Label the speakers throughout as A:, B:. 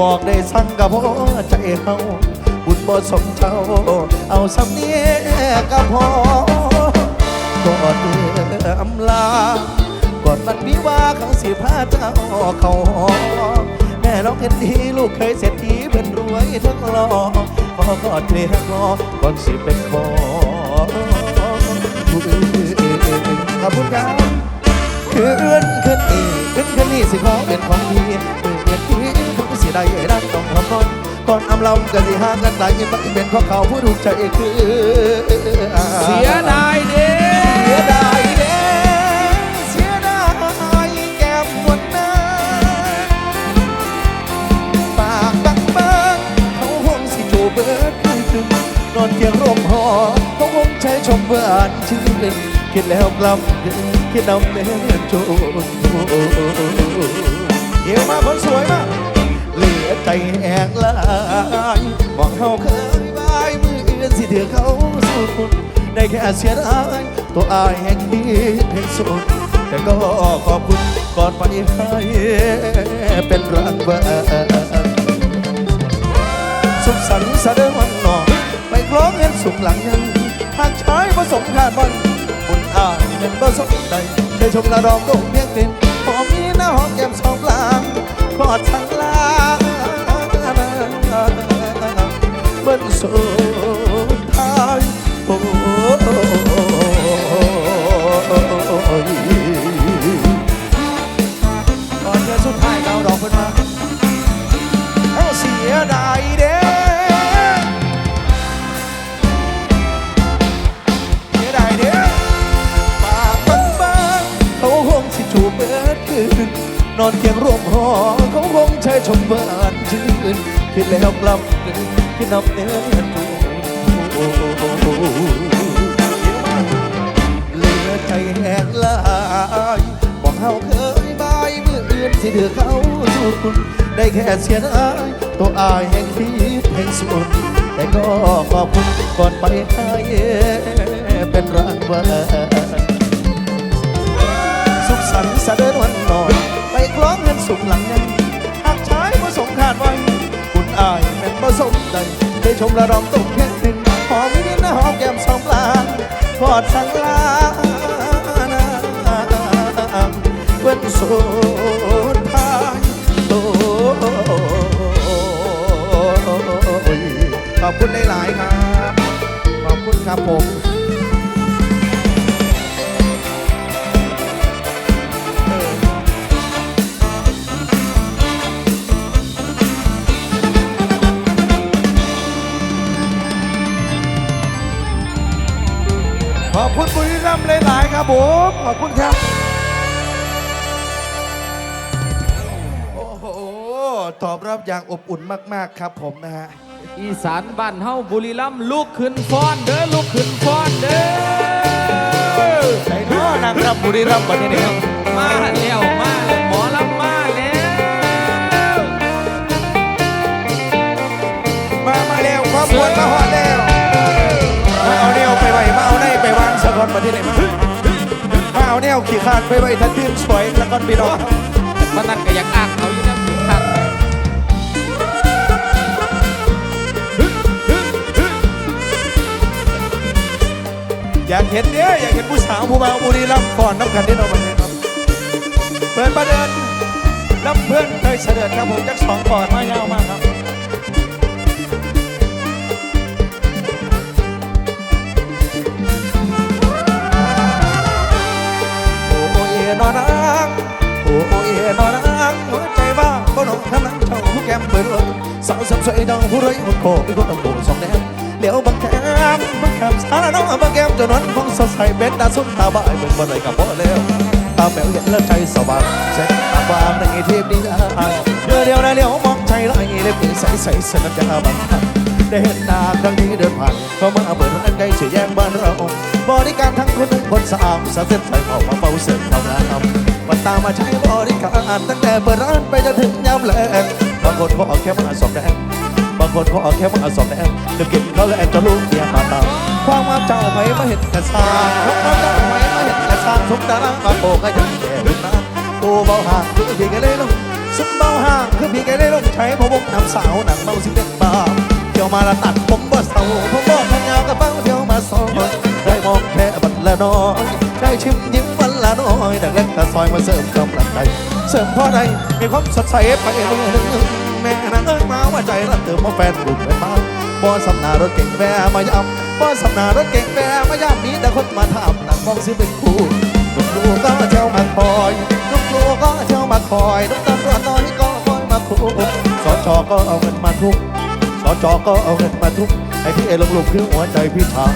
A: บอกได้สั่งกับพ่อใจเฮาบุญบ่สมเจ้าเอาสำเนียกับพ่อกอดเรืออำลาก่อนวันวิวาห์เขาสิพาเจ้าเขาหอแม่น้องเห็นดีลูกเคยเศรษฐีเป็นรวยทั้งหล่อขอกอดเรียกรอก่อนสิเป็นขอขอบคุณครับคืนคืนอีกคืนคืนนี้สิขอเป็นของดี มือนที่เขาสิได้ดังต้องทำนนก่อนอำลำกันสิหากันตายยินไม่เป็นของเขาผู้ถูกใจคือ
B: เสียดายเด้
A: เสียดายเด้เสียดายแก้มหมดหน้าปากบังเบิงเขาคงสิจูเบิดคืนตึงนอนเตียงร่มหอเขาคงใช้ชมเบื่อนชื่นคิดแล้วกลับคิดนำเนื้อโจ เยี่ยมมาคนสวยมาเหลือใจแห้งลายมองเขาเคยบายมืออื่นสิเถือเขาสู้คุณได้แค่เสียดายตัวอายแห่งนี้แห่งสุดแต่ก็ขอบคุณก่อนไปให้เป็นรางวัลสุขสันต์สะเดวันนอกไปคล้องเงินสุขหลังยังหากใช้ผสมขาดวันบุญอายเป็นผสมใดเคยชมละดองดงเพียงดินหอมมีหน้าหอมแก้มสองปลา อดสังลาเบิ้ลสุดท้ายโอ้ยก่อนจะสุดท้ายเราดอกเป็นมาเอาเสียดายเด้เสียดายเด้อปากบางๆเขาคงสิจูเบิดคืน นอนเตียงร่วมหอเขาคงใช้ชมเบิดชื่นคิดแล้วกลับนึกคิดนับเนื้อตูเหลือใจแห้งลายบอกเขาเคยบายมืออื่นสิถือเขาสู้คุณได้แค่เสียดายตัวอายแห่งคิดแห่งสุดแต่ก็ขอบคุณก่อนไปให้เป็นรางวัลสุขสันต์สะเดินวันนอนไปคล้องเงิน สุขหลังยังหากใช้ผสมขาดไว้คุณอายเป็นผสมใดได้ชมระดองตกแค่หนึ่งหอมวินิดนะหอมแก้มสองลางกอดสังลาเว้นสุดท้ายโอ้ขอบคุณหลาย ๆ ครับ ขอบคุณครับผม คุณบุรีรัมย์หลาย ๆ ครับผม ขอบคุณครับ โอ้โห ตอบรับอย่างอบอุ่นมาก ๆ ครับผมนะฮะ
B: อีสานบ้านเฮาบุรีรัมย์ลุกขึ้นฟ้อนเด้อลุกขึ้นฟ้อนเด้อ
A: ใส่น้อนางรำบุรีรัมย์วันนี้เนี่ยครับ
B: มาแล้วมาแล้วหมอลำมาแล้ว
A: มามาแล้วความปวดมาหอดแล้ว อนมาที่ไหนมามาเอาแนวขี่ขานไปไว้ทันทีมสวยแล้วก็พี่น้อง
B: มันนั่นก็อยากอ้างเขาอยู่นะสิครับ
A: อยากเห็นเนี่ยอยากเห็นผู้สาวผู้บ่าวบุรีรัมย์ก่อนน้ำกันที่เรามาเนี่ยครับเปิดประเดินลำเพื่อนเคยเสด็จครับผมจักสองก่อนมายาวมากครับ นอนนังหัวใจบ้าก็นองทั้งนั้นเจ้าผู้แก้มเปิดเลยสาวสวยดังผู้ไรคนโคเป็นคนต้องโบสองแนวเหลียวบังแก้มบังแก้มสารน้องบังแก้มจนนั้นฟองสดใสเบ็ดตาสุดตาบ่ายเป็นบ่เลยกับบ่แล้วตาแป๋วเห็นแล้วใจสว่างเส้นตาวางในเทพนี้ได้เดี๋ยวเดียวนะเดี๋ยวมองใจไหลเล็บใสใสสนับจะบังคับได้เห็นหน้าครั้งนี้เดินผ่านเข้ามาเปิดร้านใกล้เสียแย่งบ้านเราบริการทั้งคนทั้งคนสะอาดสาวเส้นใส่เข้ามาเป่าเส้นเข้างานวัน ตามมาใช้บริการตั้งแต่เปิดร้านไปจนถึงยามแลงบางคนก็เอาแค่มาสองแดงบางคนขอแค่มาสอบแนวจะกินเขาแล้วจะลูกเมียมาตามความว่าเจ้าไปมาเห็นกระซางความว่าเจ้าไปมาเห็นกระซางสุกตาลังมาโปก็ยังแก่รุ่นน้ำกูเบาห่างคือพี่แกเลยลงสุดเบาห่างคือพี่แกเลยลงใช้พะวงน้ำสาวหนังเบาสิเป็นบาเที่ยวมาละตัดผมบ่เศร้าผมบ่พยากระเป๋าเที่ยวมาซอยได้มองแค่บัดละน้อย ได้ชิมยิ้มวันละน้อยดังเล็กตะซอยมาเสริมกำลังใจเสริมพอใดมีความสดใสไปมือหนึ่งแม่นางเอ้ยมาว่าใจรักเติมมาแฟนบุกไปมาบ่สำนารถเก่งแวมายำบ่สำนารถเก่งแวมายำมีแต่คนมาถามนักมองซื้อเป็นคู่ลูกลูกก็เที่ยวมาคอยลูกลูกก็เที่ยวมาคอยลูกตำรวจน้อยก็คอยมาคู่สจก็เอาเงินมาทุกสจก็เอาเงินมาทุกไอ้ที่เอลงลูกคือหัวใจพี่ชาย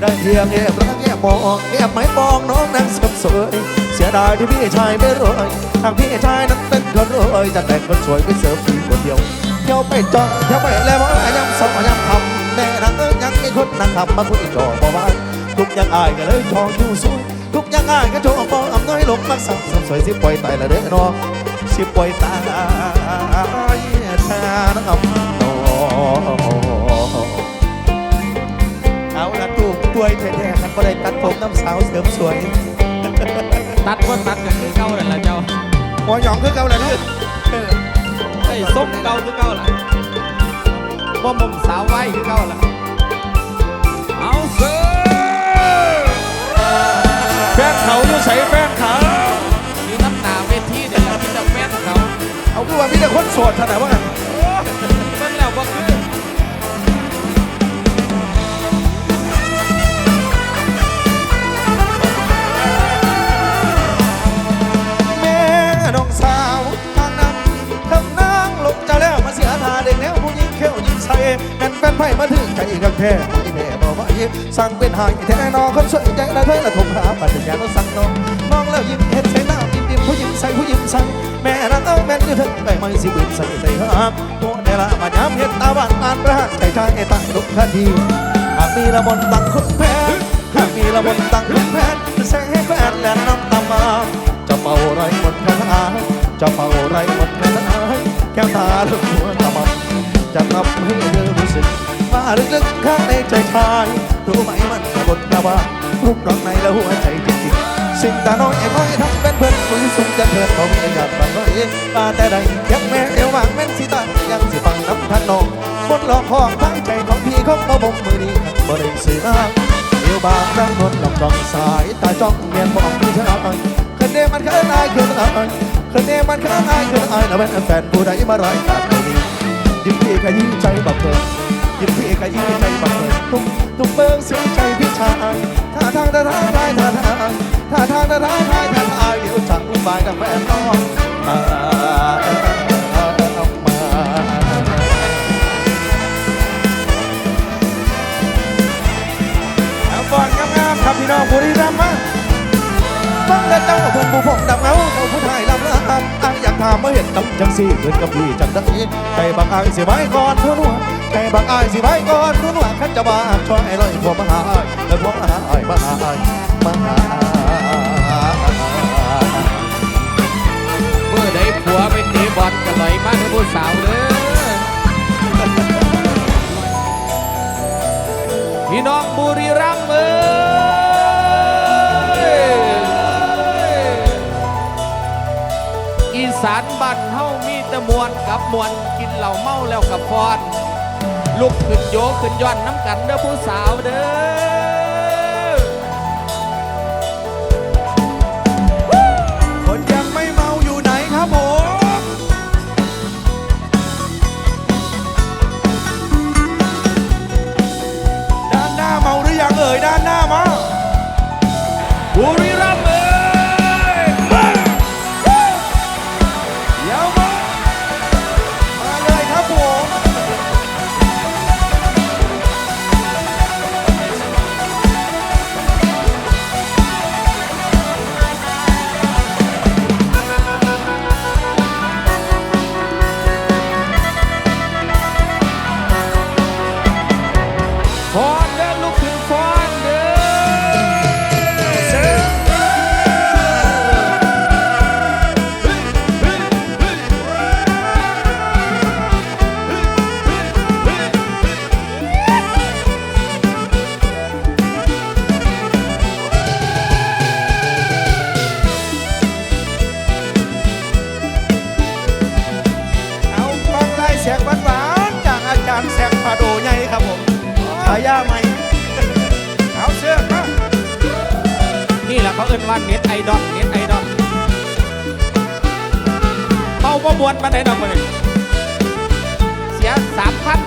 A: ได้เพียงแอบรักแอบมองแอบไม่มองน้องนั้นสมสวยเสียดายที่พี่ชายไม่รวยทางพี่ชายนั้นเป็นคนรวยจะแต่งคนสวยไปเสริมพี่คนเดียวเที่ยวไปจองเที่ยวไปแล้วว่ายังสองยังทำแน่นางเอ้ยยังมีคนนั่งขับมาคุยจอบ่ว่าทุกอย่างอายก็เลยทองอยู่สวยทุกอย่างอายก็โจมมองอำน้อยลงมักสั่งสมสวยสิปล่อยตายละเด้อน้องสิปล่อยตายแทนน้อง ตูกตัวยแท้ๆครับก็ได้ตัดผมน้ำสาวเสริมสวย
B: ตัดก็ตัดกันคือเก่านั่นแหละเจ้า
A: หมอหยองคือเก่าแหละลูก
B: ไอ้ส้มเก่าคือเก่าล่ะบ่มุมสาวไว้คือเก่าล่ะเอาเสือ
A: แฟนเขาอยู่ใส่แฟนเขา
B: อยู่น้ำหนาเวทีเดี๋ยวเราจะแม่นเขา
A: เอาคือว่ามีแต่คนโสดเท่าดว่า
B: แม่
A: นแฟนไพ่มาถึงใจกับแท้ไม่แม่บอกว่าเยิ้มสั่งเป็นหายแท้นอคนสวยใจละเธอละทงหาปัจจัยเราสั่งน้องมองแล้วยิ้มเห็นใส่หน้ายิ้มยิ้มผู้หญิงใส่ผู้หญิงใส่แม่นางเอ้ยแม่นอยู่เถิงไปไม่สิบืนใส่ใส่หักโมเดละมาย้ำเห็นตาบ้านอ่านประหารใจใจตายลุกคดีหากมีละมนตังคุณแพ้หากมีละมนตังคุณแพ้จะแสงให้แฟนและน้ำตามาจะเป่าไรหมดคาถาจะเป่าไรหมดคาถาแก้วตาลึกหัวตะบัจะทำ ลึกๆข้างในใจชายรู้ไหมมันกระบนกระบารูปรักในและหัวใจจริงๆสิ่งตาน้อยไอ้น้อยทำเป็นเพื่อนคุยสุขจะเถิดผมอยากฟังน้อยตาแต่ใดยังแม่เอวบางแม่นสิตายังสิฟังน้ำทางนองบนหลอกของทั้งใจของพี่ของมาบงมือนี้บ่ได้สื่อน้ำเอวบางร่างนวลลำดองสายตาจ้องเมียนมองพี่เธอคืนนี้มันคืนอายคืนอายคืนนี้มันคืนอายคืนอายแล้วเป็นแฟนผู้ใดมารายการไม่ดียิ้มพี่ขยี้ใจบักเกิน ยิ้มพี่ขยี้ใจบักเกินทุกทุกเบิ้งเสียงใจพี่ชายท่าทางท่าทางท่าทางท่าทางท่าทางท่าทางอายเดี๋ยวจังบายกับแฟนน้องมามาบอลงามๆครับพี่น้องบุรีรัมย์มา ฟังแล้วเจ้าผมผู้ผมดำเงาเขาผู้ชายลำละอันอายอยากถามมาเห็นน้ำจังสีเกินกับพี่จังได้ใจบางอายสิไว้ก่อนทุนหัวใจบางอายสิไว้ก่อนทุนหัวขันจะบาช่วยลอยพวมาหาอายแล้วพวมาหาอายมาหาอายมาหา
B: เมื่อใดผัวไปเตะบอลกันลอยมาเด้อผู้สาวเด้อพี่น้องบุรีรัมย์เอ้ สานบ้านเฮามีแต่มวนกับมวนกินเหล้าเมาแล้วกับฟอนลุกขึ้นโยกขึ้นย้อนน้ำกันเด้อผู้สาวเด้อ
A: คนยังไม่เมาอยู่ไหนครับผมด้านหน้าเมาหรือยังเอ่ยด้านหน้ามา
B: บุรีา
A: ยาใหม่เอาเสื้อมา
B: นี่แหละเขาเอิ้นว่าเน็ตไอดอลเน็ตไอดอลเมาบ่บวนมาไหนดอกมาเลยเสียสามพัน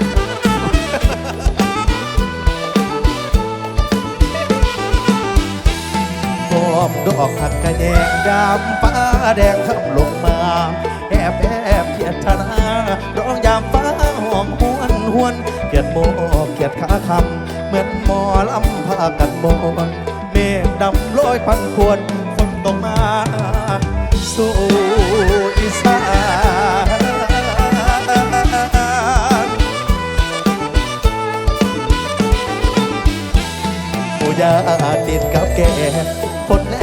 A: บอมดอกผักกระแยงดำฟ้าแดงคำลงมา แอบแอบเกียดธนาร้องยามฟ้าห้องหวนหวนเกียดโม ยดขาคำเหมือนหมอลำพากันโมนเมฆดำลอยพันพวนฝนตกมาสู่อีสานโอยาติดกับแก่ฝนแล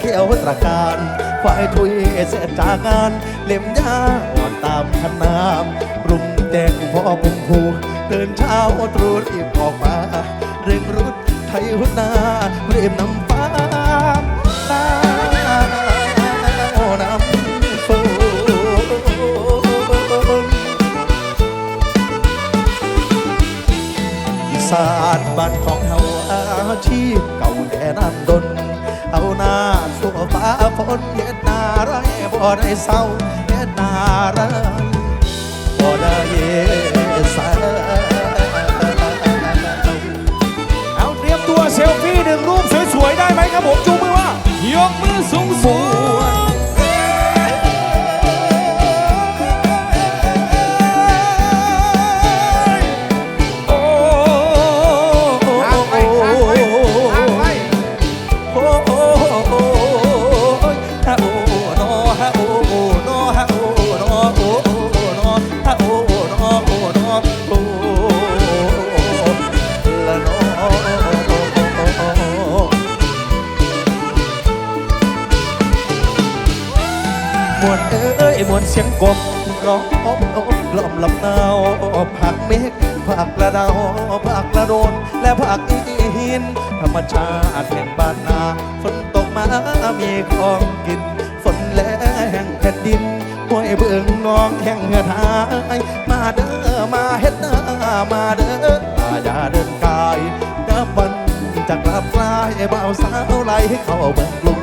A: เขียวตระการควายทุยเสร็จจากงานเล่มยาอ่อนตามคันน้ำรุม แดงพ่อปุ่มผูเดินเช้าตรู่รีบออกมาเร่งรุดไทยหุนนาเรียมน้ำฟ้าตาน้ำฝนอีสานบ้านของเฮาอาชีพเก่าแน่นานดนเอาหน้าสู้ฟ้าฝนเฮ็ดนาไรบ่ได้เศร้าเฮ็ดนาไร บ่ได้เศร้า
C: เอาเตรียมตัวเซลฟี่หนึ่งรูปสวยๆได้ไหมครับผมจูงมือว่า
B: ยกมือสูงสูง
A: จะกลับกลายเบาสาวไหลเข้าเบิ่งกลุ่ม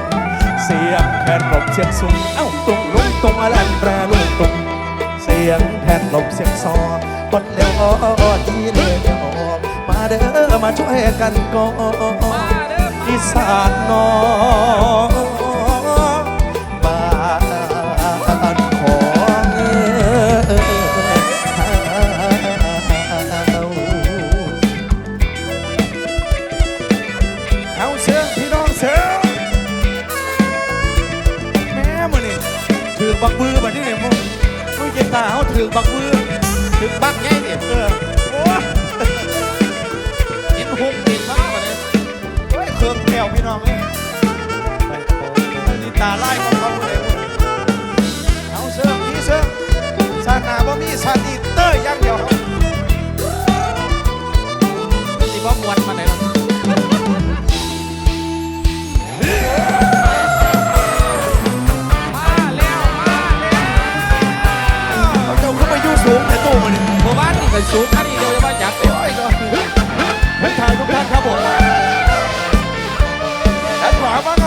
A: เสียงแทนลมเสียงสูงเอ้าตรงลงตรงอะไรแปรลุงตรงเสียงแทนลมเสียงซอบนเลี้ยวอ้อที่เลี้ยวออมาเด้อมาช่วยกันก่อน
B: มาเด้อมา
A: อีสานนอง บั
C: กบือแบบนี้เนี่ยมึงมึงเจตาเขาถือบักบือ
B: ถือบักไงดิ
C: เออโอ้
B: เห็นหุ่งติดมาแล้วเนี่ย
C: เฮ้ยเครื่องแก้วพี่น้องเอ้ยไปโอ้นี่ตาไล่ของเขาเลยเอาเสือพี่เสือชาหนาบ่มีชานี
B: หมู่บ้านสูงอันนี้เดียวจะมาจักเดี๋ยว
C: โอ้ยก็เฮ้ยถ่ายทุกท่านครับผมแอดขวามาไง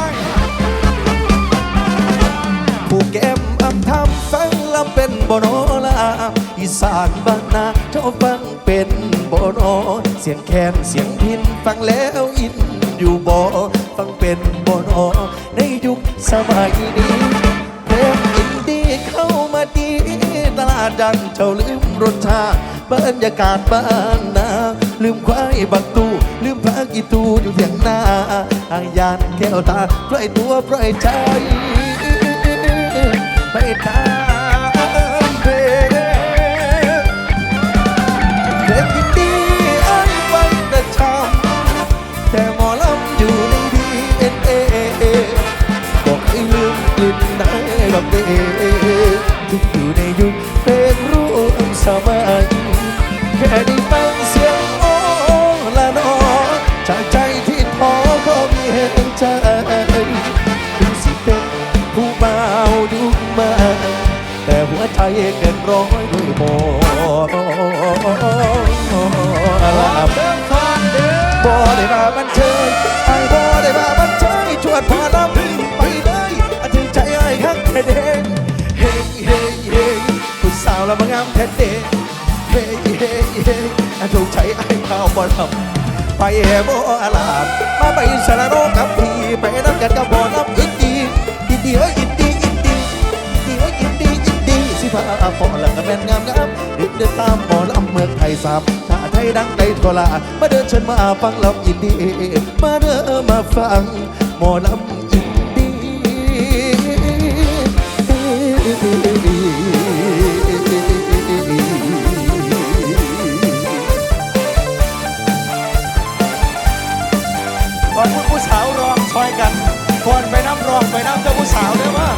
A: ผู้แก้มอำทำฟังแลำเป็นบโนลาอีสานบ้านนาเจ้าฟังเป็นบโนเสียงแคนเสียงพินฟังแล้วอินอยู่บ่ฟังเป็นบโนในยุคสมัยนี้ ดดันเจ้าลืมรสชาติบรรยากาศบ้านนาลืมควายบักตูลืมพระกีตูอยู่เถียงนาอายานแก้วตาปล่อยตัวปล่อยใจไปตามเพลงเพลงยินดีไอ้ฟังแต่ชำแต่หมอลำอยู่ในดีเอ็นเอบอกให้ลืมกลิ่นได้แบบเดที่ ร้อยด้วยโมลาบ
B: เดิมเด้อ
A: บ่ได้มาบันเทิงไอ้บ่ได้มาบันเทิงชวนพอลำไปเลยอาถึงใจไอ้ข้างแท้เด้งเฮ้ยเฮ้ยเฮ้ยผู้สาวละมางงามแท้เด้งเฮ้ยเฮ้ยเฮ้ยอาถูกใจไอ้ข้าวบ่ลำไปแห่บ่อาลาบมาไปสารโนกับพี่ไปน้ำกันกับบ่น้ำอินดีอินดีเอ้ย อินดีสิพาพอละก็แม่นงามงามเดินเดินตามหมอลำเมืองไทยสามชาไทยดังไกลทั่วลามาเดินเชิญมาฟังลำอินดี มาเด้อมาฟังหมอลำอินดี
C: ขอบคุณผู้สาวรองซอยกันฟอนไปน้ำรองไปน้ำเจ้าผู้สาวเด้อว่า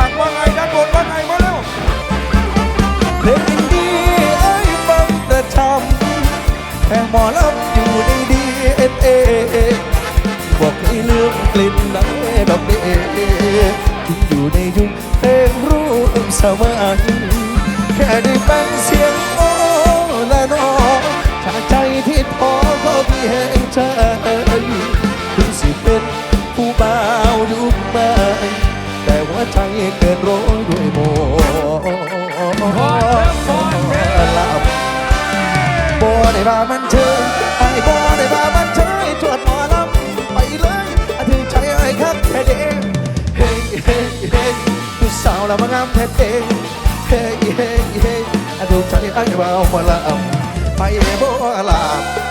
C: หลังว่าไงด้านบนว่าไงมาเร็ว
A: เพลงอินดีไอ้ฟังประจำแค่หมอลำอยู่ในดีเอ็นเอบอกให้ลืมกลิ่นไหนดอกเดที่อยู่ในยุคเพลงรูปสมัยแค่ได้ฟัง งามแท้
B: เด้เฮ้
A: ยเฮ้ยเฮ้ยอาถึงใจไอ้บ่าวมอลำไปบ่ลา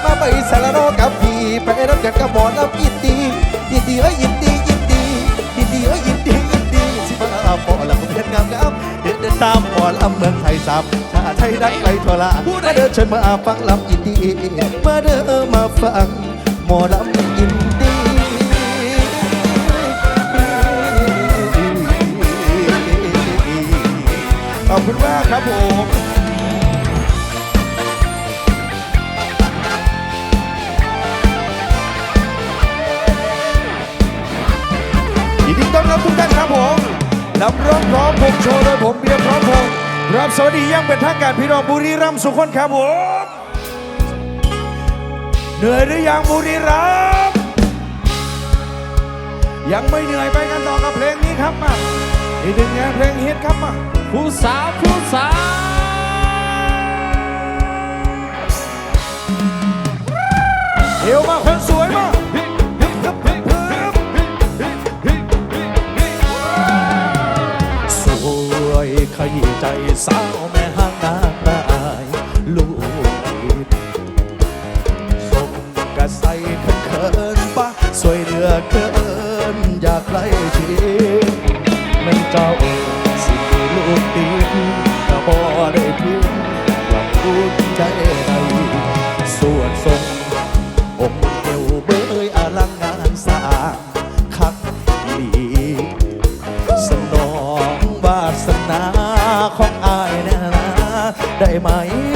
A: มาไปสารโนกับพี่ไปรับกันกับหมอลำยินดียินดีเอ้ยยินดียินดียินดีเอ้ยยินดียินดีสิมาพอละผมเห็นงามงามเดินเดินตามหมอลำเมืองไทยสามชาไทยดังไกลทั่วลามาเดินเชิญมาฟังลำอินดีมาเดินมาฟังหมอลำอิน
C: ขอบคุณมากครับผมยินดีต้อนรับทุกท่านครับผมนำร้องพร้อมพงโชว์โดยผมเบียร์พร้อมพงรับสวัสดียังเป็นทางการพี่น้องบุรีรัมย์สุขคนครับผมเหนื่อยหรือยังบุรีรัมย์ยังไม่เหนื่อยไปกันต่อกับเพลงนี้ครับมาอีกหนึ่งงานเพลงฮิตครับมา
B: ผู้สาวผู้สาว
C: เอวมาคนสวยมา
A: สวยขยี้ใจสาวแม่ห้างนางนายลูกสมกระใสเขินเขินปะสวยเหลือเกินอยากใกล้ชิด ได้ไหม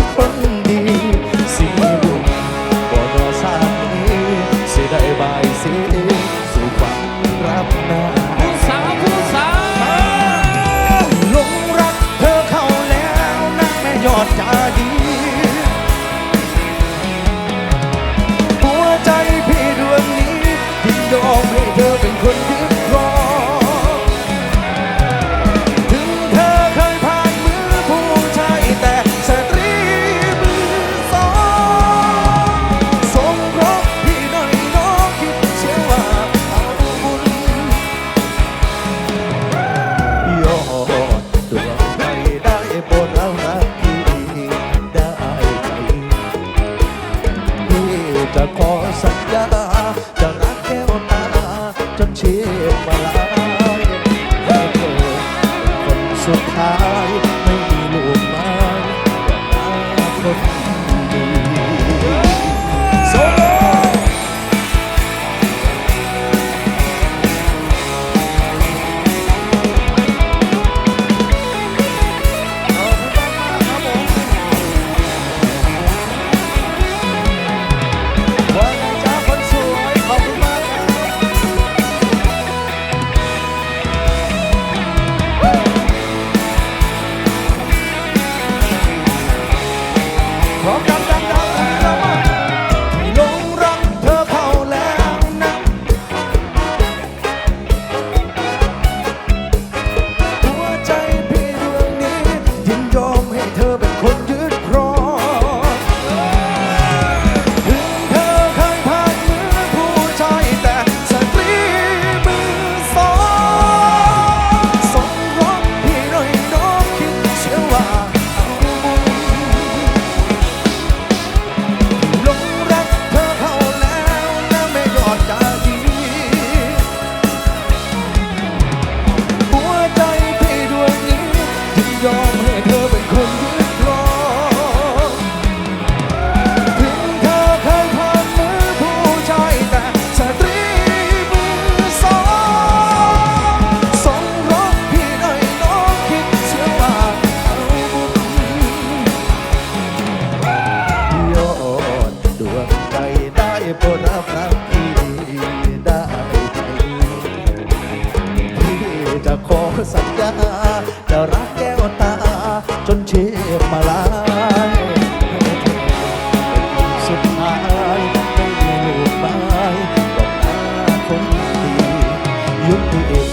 A: ยุคตัวเอง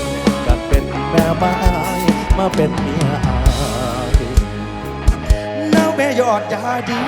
A: จากเป็นแม่ไม้มาเป็นเมียอายแล้วแม่ยอดยาดี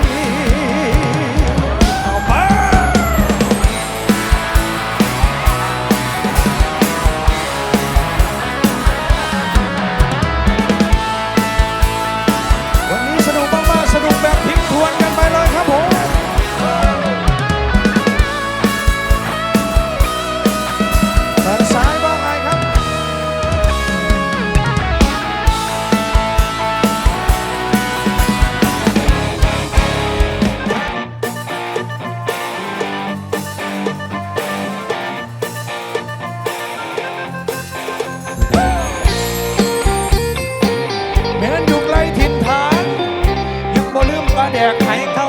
A: แดกไห้ท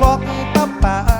A: กอกตับปา